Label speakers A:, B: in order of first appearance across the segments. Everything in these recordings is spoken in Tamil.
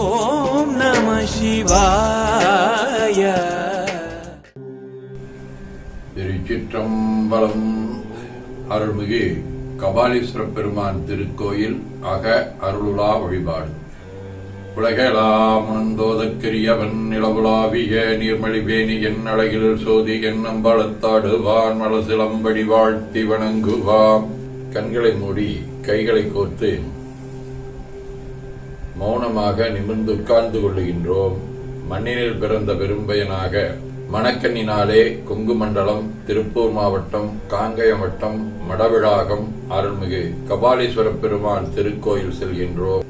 A: ஓம் நம சிவாய.
B: திருச்சிற்றம்பலம் அருள்மிகு கபாலீஸ்வர பெருமான் திருக்கோயில் அக அருளுலா வழிபாடு. உலகெலாம் நிலவுலாவிய நீர்மழிவேணி என் அழகில் சோதி என் அம்பலத்தாடுவான் மலசிலம்படி வாழ்த்தி வணங்குவாம். கண்களை மூடி கைகளை கோர்த்து மௌனமாக நிமிர்ந்து உட்கார்ந்து கொள்ளுகின்றோம். மண்ணினில் பிறந்த பெரும்பயனாக மணக்கண்ணினாலே கொங்கு மண்டலம் திருப்பூர் மாவட்டம் காங்கயம் வட்டம் மடவிழாகம் அருள்மிகு கபாலீஸ்வர பெருமான் திருக்கோயில் செல்கின்றோம்.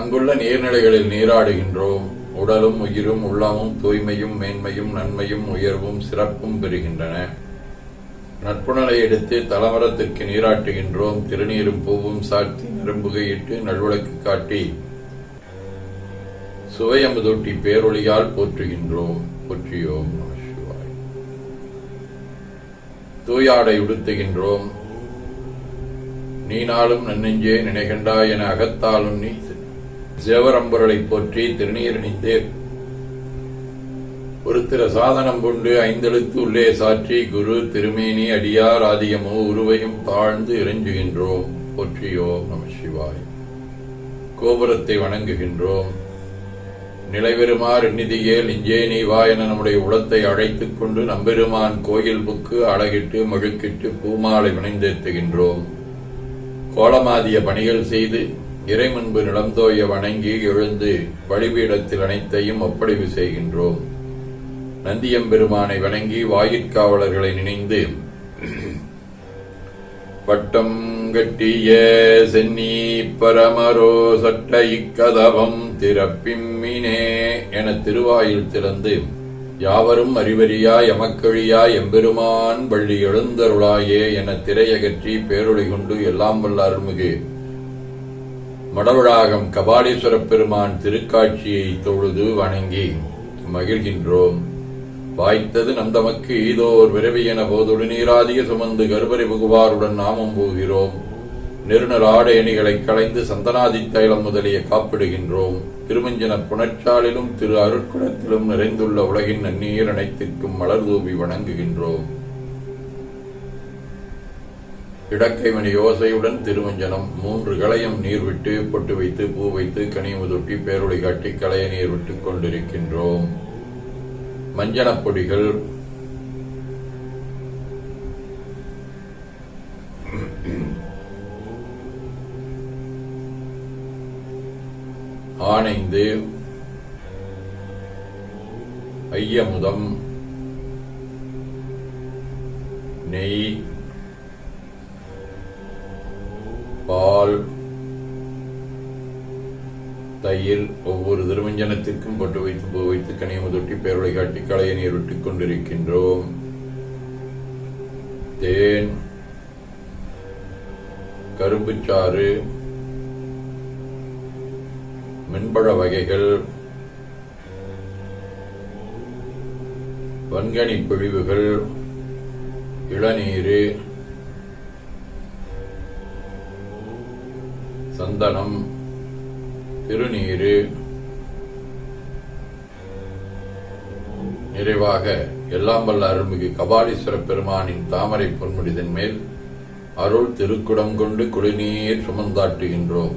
B: அங்குள்ள நீர்நிலைகளில் நீராடுகின்றோம். உடலும் உயிரும் உள்ளமும் தூய்மையும் மேன்மையும் நன்மையும் உயர்வும் சிறப்பும் பெறுகின்றன. நட்புணலை எடுத்து தலமரத்திற்கு நீராட்டுகின்றோம். திருநீரும் பூவும் சாத்தி நெரும்புகையிட்டு நல்விளக்கு காட்டி சுவையமுதொட்டி பேரொழியால் போற்றுகின்றோம் போற்றியோம் சிவாய் தூயாடை உடுத்துகின்றோம். நீ நாளும் நன்னெஞ்சே நினைகண்டா என அகத்தாலும் நீ சிவரம்பொருளை போற்றி திருநீரணிந்தே ஒருத்திர சாதனம் கொண்டு ஐந்தெழுத்து உள்ளே சாற்றி குரு திருமேனி அடியார் ஆதியமோ உருவையும் தாழ்ந்து இறைஞ்சுகின்றோம். போற்றியோம் நம சிவாய் கோபுரத்தை வணங்குகின்றோம். நிலைபெறுமாறு நிதியே இஞ்சே நீ வா என நம்முடைய உளத்தை அழைத்துக் கொண்டு நம்பெருமான் கோயில் புக்கு அழகிட்டு மழுக்கிட்டு பூமாலை வினைந்தேத்துகின்றோம். கோலமாதிய பணிகள் செய்து இறை முன்பு நிலந்தோய வணங்கி எழுந்து வழிபீடத்தில் அனைத்தையும் ஒப்படைவு செய்கின்றோம். நந்தியம்பெருமானை வணங்கி வாயிற்காவலர்களை நினைந்து வட்டம் கட்டிய சென்னி பரமரோ சட்ட இக்கதவம் திறப்பிம்மினே என திருவாயில் திறந்து யாவரும் அறிவறியா எமக்கழியா எம்பெருமான் வள்ளி எழுந்தருளாயே என திரையகற்றி பேரொழி கொண்டு எல்லாம் வல்ல அருள்மிகு. மடவிழாகம் கபாலீஸ்வர பெருமான் திருக்காட்சியை தொழுது வணங்கி மகிழ்கின்றோம். வாய்த்தது நந்தமக்கு ஈதோர் விரவி என போதொடு நீராதிய சுமந்து கருவறை புகுவாருடன் நாமம் போகிறோம். நெருநர் ஆடை அணிகளை களைந்து சந்தனாதி தைலம் முதலிய காப்பிடுகின்றோம். திருமஞ்சன புணச்சாலிலும் திரு அருட்குணத்திலும் நிறைந்துள்ள உலகின் நன்னீர் அனைத்திற்கும் மலர் தூவி வணங்குகின்றோம். இடக்கைமணி யோசையுடன் திருமஞ்சனம் மூன்று களையம் நீர் விட்டு பொட்டு வைத்து பூ வைத்து கனிமுதொட்டி பேரொளி காட்டி களைய நீர் விட்டுக் கொண்டிருக்கின்றோம். மஞ்சனப் பொடிகள் தேவ். ஐயமுதம். நெய். பால். தயிர் ஒவ்வொரு திருமஞ்சனத்திற்கும் பட்டு வைத்து பூ வைத்து கனியமுதொட்டி பேரொளி காட்டி களையை நீர் விட்டுக் கொண்டிருக்கின்றோம். தேன். கரும்புச்சாறு. மின்பழ வகைகள் வன்கனி பிழிவுகள் இளநீர் சந்தனம் திருநீரு நிறைவாக எல்லாம் வல்ல அருள்மிகு கபாலீஸ்வர பெருமானின் தாமரை பொன்முடிதன் மேல் அருள் திருக்குடம் கொண்டு குடிநீர் சுமந்தாட்டுகின்றோம்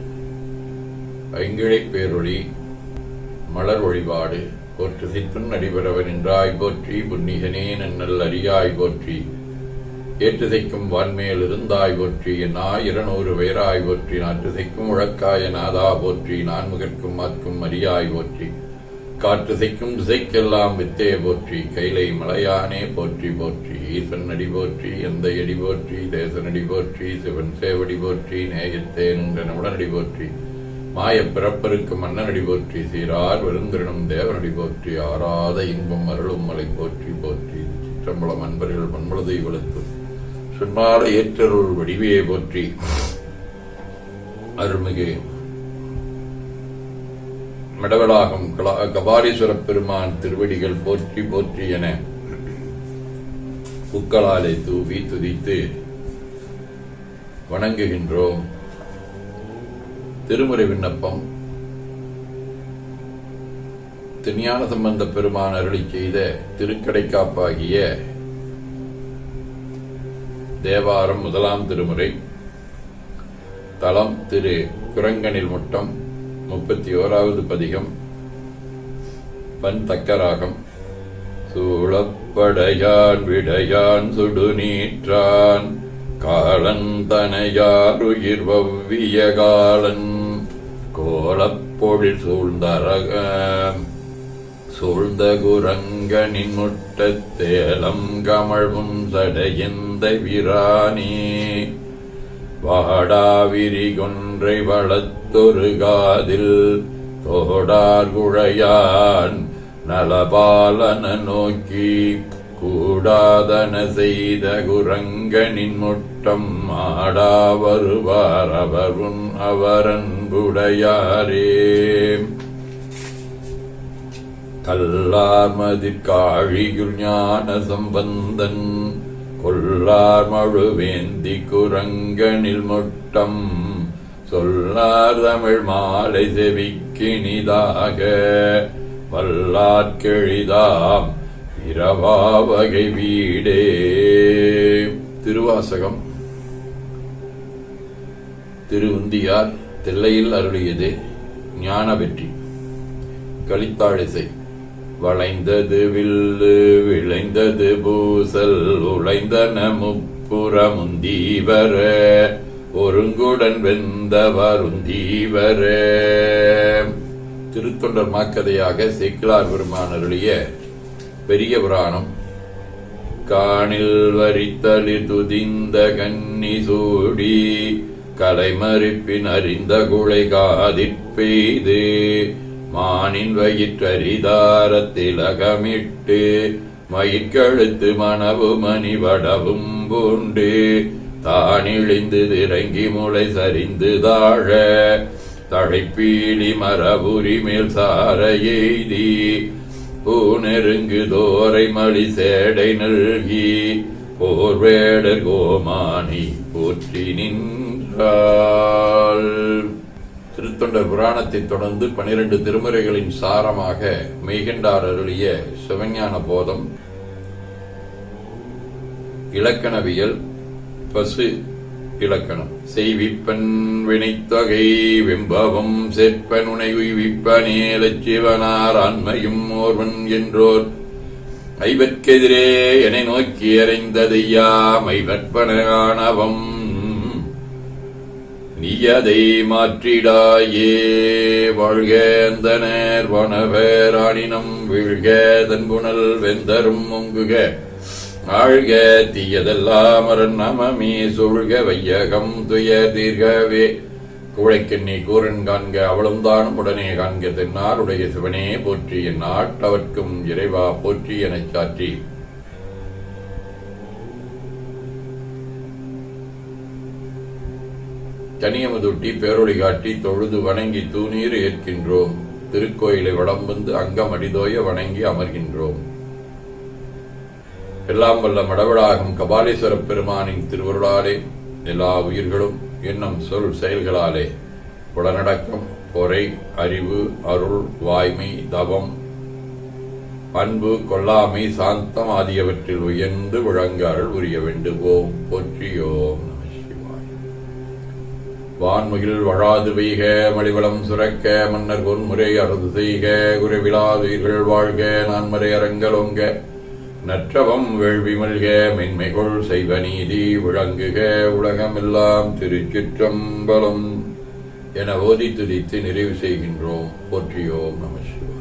B: ஐங்கிழைப் பேரொழி மலர் வழிபாடு போற்று சிற்றும் நடிபெறவன் என்றாய் போற்றி புன்னிகனே நன்னல் அறியாய் போற்றி. ஏற்றுதைக்கும் வான்மேல் இருந்தாய் போற்றி என் ஆயிரநூறு வேராய் போற்றி. நாற்றுதைக்கும் உழக்காய நாதா போற்றி நான்முகற்கும் மாற்கும் அரியாய் போற்றி. காற்றுசைக்கும் திசைக்கெல்லாம் வித்தே போற்றி கைலை மலையானே போற்றி போற்றி. ஈசன் அடி போற்றி எந்த எடி போற்றி தேசனடி போற்றி சிவன் சேவடி போற்றி நேயத்தே நின்ற உடனடி போற்றி. மாய பிறப்பருக்கு மன்னனடி போற்றி சீரார் விருந்திரனும் தேவனடி போற்றி ஆறாத இன்பம் அருளும் மலை போற்றி போற்றி. சிற்றம்பலம் அன்பர்கள் மண்மலதை வளர்த்து சொன்மாட ஏற்றருள் வடிவையை போற்றி. அருள்மிகு மடவளாகம் கலா- கபாலீஸ்வரப் பெருமான் திருவடிகள் போற்றி போற்றி என புக்களாலே தூவி துதித்து வணங்குகின்றோம். திருமுறை விண்ணப்பம். திருஞான சம்பந்த பெருமான் அருளி செய்த திருக்கடைக்காப்பாகிய தேவாரம் முதலாம் திருமுறை. தலம் திரு குரங்கனில் முட்டம் முப்பத்தி ஓராவது பதிகம். பன் தக்கராகம். சூழப்படையான் விடையான் சுடுநீற்றான். காலன் தனையாருயிர் வவ்விய காலன். கோலப்பொழில் சூழ்ந்தரக சூழ்ந்த குரங்கனின் முட்டத்தேலம் கமழ்வும் சடையந்த விரானே. வாடாவிரி கொன்றை வளத்தொரு காதில் தோடார் குழையான் நலபாலன நோக்கி. கூடாதன செய்த குரங்கனின் முட்டம் ஆடா வருவார் அவருன் அவரன்புடையாரே. கல்லார் மதிக்காழியுள் ஞான சம்பந்தன் கொல்லார் மழுவேந்தி குரங்கனில் முட்டம் சொல்லார் தமிழ் மாலை செவிக்கினிதாக வல்லார்கெழிதாம் இரவாவகை வீடே. திருவாசகம். திருவுந்தியார் தில்லையில் அருளியது ஞான வெற்றி. கலித்தாழிசை வளைந்தது வில்லு விளைந்தது பூசல் உழைந்தன முப்புறமுந்தீவர. ஒருங்குடன் வெந்தவருந்தீவர. திருத்தொண்டர் மாக்கதையாக சேக்கிலார் பெருமான அருளிய பெரிய புராணம். காணில் வரித்தளிர் துதிந்த கன்னி சூடி கலைமறிப்பின் அறிந்த குலை காதிற்பெய்து மானின் வயிற்றரிதாரத்திலகமிட்டு மயிற்கழுத்து மணவு மணி வடவும் பூண்டு தானிழிந்து திறங்கி முளை சரிந்து தாழ தழைப்பீலி மரபுரி மேல் சார எய்தி பூநெருங்கு தோரை மலி சேடை நல்கி போர்வேடர் கோமானி போற்றி நின்றாள். திருத்தொண்டர் புராணத்தைத் தொடர்ந்து பனிரெண்டு திருமுறைகளின் சாரமாக மெய்கண்டார் அருளிய சிவஞான போதம் இலக்கணவியல் பசு இலக்கணம் செய்விப்பன் வினைத்தகை வெம்பவம் செற்பன் உனை உய்விப்பனேலச் சிவனார் ஆண்மையும் ஓர்வன் என்றோர். ஐவற்கெதிரே என்னை நோக்கி அறைந்ததையா மைவற்பனகானவம் நீ மாற்றிடாயே வாழ்க அந்தனர் வனவேராணினம் வீழ்க தன்புணல் வெந்தரும் ஒங்குக ஆழ்க தீயதெல்லாம் அரண் நமமே சூழ்க வையகம் துய தீர்கவே. குழைக்கண்ணி கூரன் காண்க அவளும்தான் உடனே காண்க தென்னாருடைய சிவனே போற்றி என் நாட்டவர்க்கும் இறைவா போற்றி எனச் சாற்றி. தனியமுதுட்டி பேரொழி காட்டி தொழுது வணங்கி தூணீர் ஏற்கின்றோம். திருக்கோயிலை வடம் வந்து அங்கம் அடிதோய வணங்கி அமர்கின்றோம். எல்லாம் வல்ல மடவளாகும் கபாலீஸ்வர பெருமானின் திருவருளாலே எல்லா உயிர்களும் எண்ணம் சொல் செயல்களாலே. உடனடக்கம் பொறை அறிவு அருள் வாய்மை தவம் அன்பு கொல்லாமை சாந்தம் ஆகியவற்றில் உயர்ந்து விளங்க அருள் உரிய வேண்டுவோம். போற்றியோம் வான்முகில் வழாது பெய்க மடிவளம் சுரக்க மன்னர் பொன்முறை அறுது செய்க குறைவிலாதுயிர்கள் வாழ்க நான்மறை அரங்கலோங்க நற்றவம் வேள்வி மல்க மென்மைகொள் செய்வ நீதி விளங்குக உலகமெல்லாம் திருச்சிற்றம்பலம். என ஓதி துதித்து நிறைவு செய்கின்றோம். போற்றியோம் நம சிவா